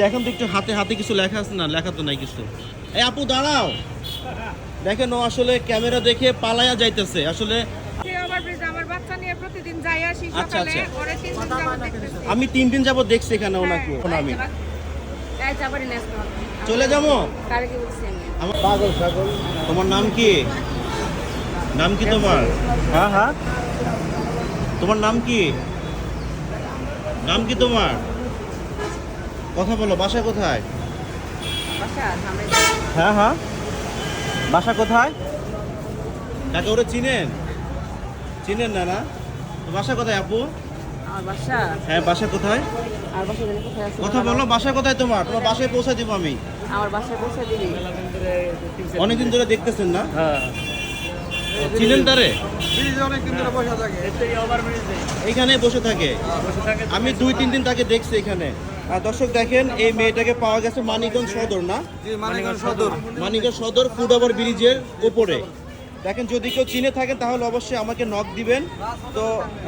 দেখেন তো একটু হাতে হাতে কিছু লেখা আছে না লেখা তো নাই কিছু। এই আপু দাঁড়াও। দেখেন ও আসলে ক্যামেরা দেখে পালায়া যাইতেছে। আসলে সে ওভারব্রিজ আমার বাচ্চা নিয়ে প্রতিদিন যাই আসি আচ্ছা, আচ্ছা। আমি তিন দিন যাবত দেখছি এখানে ওনাকে হ্যাঁ, আমি যাবারই নেস চলে যাব? আমি? পাগল ছাগল তোমার নাম কি? নাম কি তোমার? হ্যাঁ হ্যাঁ। তোমার নাম কি? নাম কি তোমার? কথা বলো বাসা কোথায়? হ্যাঁ হ্যাঁ। বাসা কোথায়? কাকে ওরা চিনেন? চিনেন না না? বাসা কোথায় আপু? বাসা। হ্যাঁ বাসা কোথায়? আর বাসা জানি কোথায় আছে কথা বলো বাসা কোথায় তোমার? তোমার বাসায় পৌঁছে দিব আমি। আমার বাসায় পৌঁছে দিবি। অনেকদিন ধরে দেখতেছেন না? চিনেন তারে? এইখানে বসে থাকে। আমি দুই তিন দিন তাকে দেখছি এখানে। দর্শক দেখেন এই মেয়েটাকে পাওয়া গেছে মানিকগঞ্জ সদর না? মানিকগঞ্জ সদর। ফুড ওভার ব্রিজের উপরে। দেখেন যদি কেউ চিনে থাকেন তাহলে অবশ্যই আমাকে নক দিবেন। তো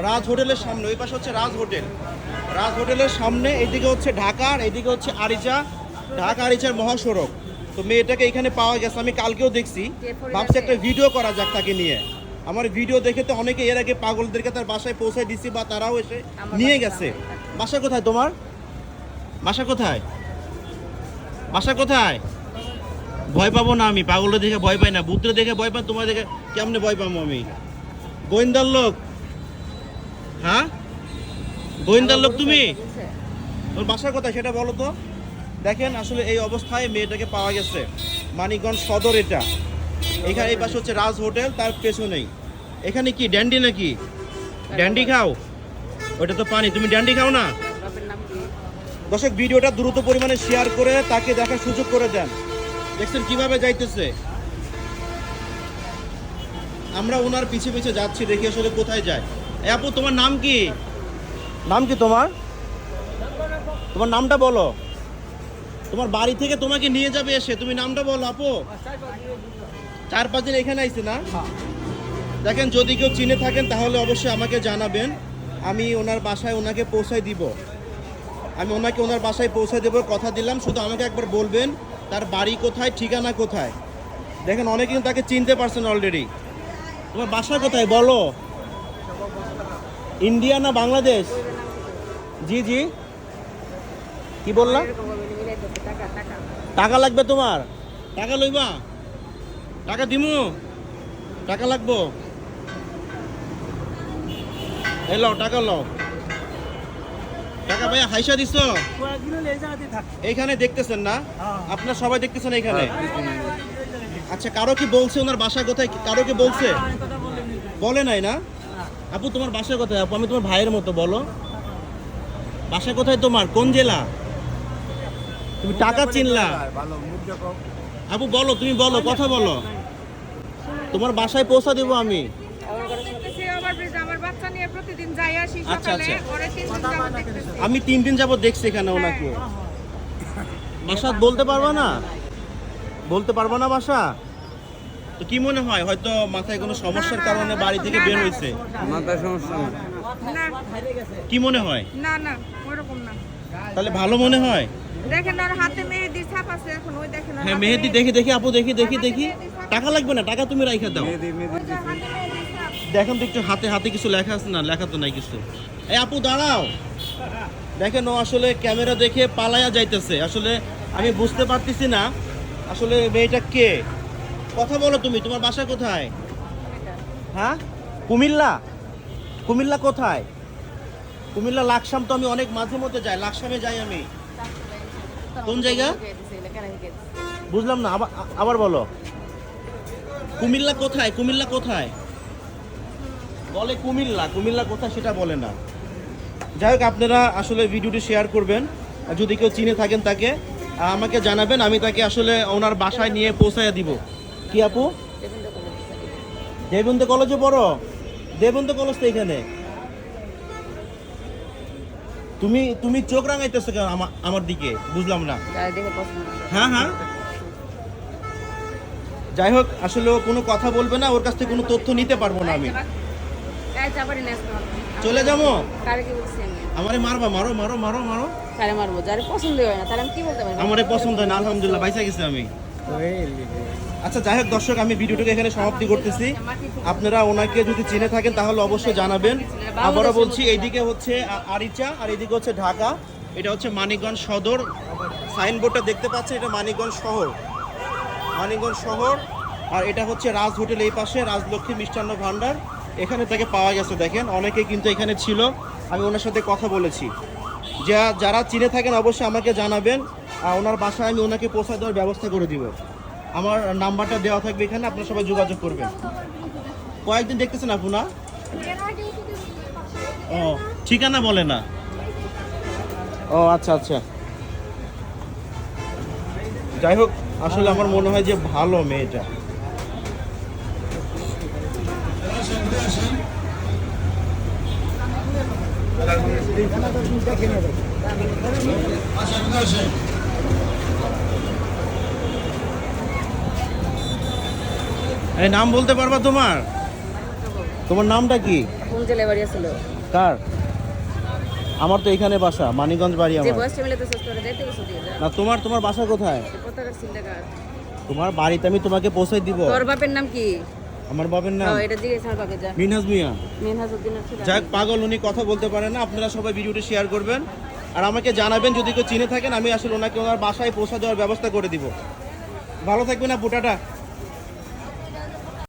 রাজ হোটেলের সামনে ওই পাশে হচ্ছে রাজ হোটেল। রাজ হোটেলের সামনে এইদিকে হচ্ছে ঢাকার এইদিকে হচ্ছে আরিচা ঢাকা আরিচার মহাসড়ক। তো মেয়েটাকে এখানে পাওয়া গেছে আমি কালকেও দেখছি। ভাবছি একটা ভিডিও করা যাক তাকে নিয়ে। আমার ভিডিও দেখে তো অনেকে এর আগে পাগলদেরকে তার বাসায় পৌঁছায় দিছি বা তারাও এসে নিয়ে গেছে। বাসা কোথায় তোমার? বাসা কোথায়? বাসা কোথায়? ভয় পাবো না আমি পাগলটা দেখে ভয় পাই না বুদ্ধরে দেখে ভয় পাই তোমার দেখে কেমনে ভয় পাবো আমি? গোয়েন্দার লোক। হ্যাঁ? গোয়েন্দার লোক তুমি? তোমার বাসা কোথায় সেটা বলো তো। দেখেন আসলে এই অবস্থায় মেয়েটাকে পাওয়া গেছে। মানিকগঞ্জ সদর এটা। এখানে এই পাশে হচ্ছে রাজ হোটেল তার পেছনেই। এখানে কি ড্যান্ডি নাকি? ড্যান্ডি খাও? ওটা তো পানি তুমি ড্যান্ডি খাও না? দর্শক ভিডিওটা দ্রুত পরিমাণে শেয়ার করে তাকে দেখার সুযোগ করে দেন। দেখছেন কীভাবে যাইতেছে? আমরা ওনার পিছে পিছে যাচ্ছি দেখি আসলে কোথায় যায়। আপু তোমার নাম কি? নাম কি তোমার? তোমার নামটা বলো। তোমার বাড়ি থেকে তোমাকে নিয়ে যাবে এসে। তুমি নামটা বলো আপু। চার পাঁচ দিন এখানে আইছে না? দেখেন যদি কেউ চিনে থাকেন তাহলে অবশ্যই আমাকে জানাবেন। আমি ওনার বাসায় ওনাকে পৌঁছায় দিব। আমি ওনাকে ওনার বাসায় পৌঁছে দেবো, কথা দিলাম। শুধু আমাকে একবার বলবেন, তার বাড়ি কোথায়, ঠিকানা কোথায়? দেখেন, অনেকে কিন্তু তাকে চিনতে পারছেন অলরেডি তোমার বাসা কোথায়, বলো? ইন্ডিয়া না বাংলাদেশ? জি জি। কি বললাম টাকা লাগবে তোমার? টাকা লইবা। টাকা দিমু। টাকা লাগবো। এই লও, টাকা লও। টাকা ভাইয়া হাইসা দিছ? এইখানে দেখতেছেন না? আপনার সবাই দেখতেছেন এইখানে? আচ্ছা কারও কি বলছে ওনার বাসা কোথায়? কারও কি বলছে? বলে নাই না? আপু তোমার বাসা কোথায়? আপু আমি তোমার ভাইয়ের মতো বলো। বাসা কোথায় তোমার? কোন জেলা? তুমি টাকা চিনলা? আপু বলো তুমি বলো কথা বলো। তোমার বাসায় পৌঁছা দেবো আমি। বাচ্চা নিয়ে প্রতিদিন যাই আসি আচ্ছা, সকালে আচ্ছা। ওরে তিন দিন যাবত দেখতেছি। আমি তিন দিন যাবত দেখছি এখানে ওনাকে। বাসা বলতে পারবা না? বলতে পারবা না বাসা? তো কি মনে হয়? হয়তো মাথায় কোনো সমস্যার কারণে বাড়ি থেকে বের হয়েছে। মাথায় সমস্যা না না। কি মনে হয়? না না ওরকম না। তাহলে ভালো মনে হয়? দেখেন ওর হাতে মেহেদির ছাপ আছে এখন ওই দেখেন হ্যাঁ মেহেদি দেখি দেখি আপু দেখি দেখি দেখি। টাকা লাগবে না? টাকা তুমি রাইখা দাও। মেয়েদের মেয়েদের দেখেন তো একটু হাতে হাতে কিছু লেখা আছে না? লেখা তো নাই কিছু। এই আপু, দাঁড়াও। দেখেন ও আসলে ক্যামেরা দেখে পালায়া যাইতেছে। আসলে আমি বুঝতে পারতেছি না, আসলে মেয়েটা কে? কথা বলো তুমি, তোমার বাসা কোথায়? হ্যাঁ? কুমিল্লা? কুমিল্লা কোথায়? কুমিল্লা লাকসাম তো আমি অনেক মাঝে মধ্যে যাই, লাকসামে যাই আমি। কোন জায়গা? বুঝলাম না, আবার আবার বলো। কুমিল্লা কোথায়? কুমিল্লা কোথায়? বলে কুমিল্লা। কুমিল্লা কোথায় সেটা বলে না। যাই হোক আপনারা আসলে ভিডিওটি শেয়ার করবেন। যদি কেউ চিনে থাকেন তাকে আমাকে জানাবেন আমি তাকে আসলে ওনার বাসায় নিয়ে পৌঁছায় দিব। কি আপু? দেবন্ত কলেজে পড়ো। দেবন্ত কলেজ তো এখানে। তুমি তুমি চোখ রাঙাইতেছো কেন আমার দিকে? বুঝলাম না। হ্যাঁ হ্যাঁ। যাই হোক আসলে ও কোনো কথা বলবে না ওর কাছ থেকে কোনো তথ্য নিতে পারব না আমি। চলে যাব? আমারে মারবা মারো মারো মারো মারো। তারে মারবো? যারে পছন্দ হয় না তাহলে আমি কি বলতে পারি? আমারে পছন্দ হয় না আলহামদুলিল্লাহ বাইসা গেছি আমি। আচ্ছা যাই হোক দর্শক আমি ভিডিওটাকে এখানে সমাপ্তি করতেছি। আপনারা ওনাকে যদি চিনে থাকেন তাহলে অবশ্যই জানাবেন। আবারও বলছি এইদিকে হচ্ছে আরিচা আর এইদিকে হচ্ছে ঢাকা। এটা হচ্ছে মানিকগঞ্জ সদর। সাইনবোর্ডটা দেখতে পাচ্ছেন এটা মানিকগঞ্জ শহর। মানিকগঞ্জ শহর আর এটা হচ্ছে রাজ হোটেল এই পাশে রাজলক্ষ্মী মিষ্টান্ন ভাণ্ডার। এখানে তাকে পাওয়া গেছে, দেখেন, অনেকে কিন্তু এখানে ছিল, আমি ওনার সাথে কথা বলেছি। যা, যারা চিনে থাকেন অবশ্যই আমাকে জানাবেন, আর ওনার বাসায় আমি ওনাকে পৌঁছায় দেওয়ার ব্যবস্থা করে দিব। আমার নাম্বারটা দেওয়া থাকবে এখানে, আপনারা সবাই যোগাযোগ করবেন। কয়েকদিন দেখতেছেন আপু, না? ও, ঠিকানা বলে না। ও আচ্ছা আচ্ছা। যাই হোক, আসলে আমার মনে হয় যে ভালো মেয়েটা। এই নাম বলতে পারবা তোমার? তোমার নামটা কি? কোন জেলায় বাড়ি আসলো কার? আমার তো এখানে বাসা মানিকগঞ্জ বাড়ি আমার। না তোমার তোমার বাসা কোথায়? তোমার বাড়িতে আমি তোমাকে পৌঁছে দিব। তোর বাপের নাম কি? আমার বাবার নাম? এটা জিজ্ঞেস আমার বাবা যা। মিনহাজ মিয়া। মিনহাজউদ্দিনের ছিল যাক পাগল উনি কথা বলতে পারে না আপনারা সবাই ভিডিওটি শেয়ার করবেন। আর আমাকে জানাবেন যদি কেউ চিনে থাকেন আমি আসলে ওনাকে ওনার বাসায় পৌঁছা দেওয়ার ব্যবস্থা করে দিব। ভালো থাকবেন না পুটাটা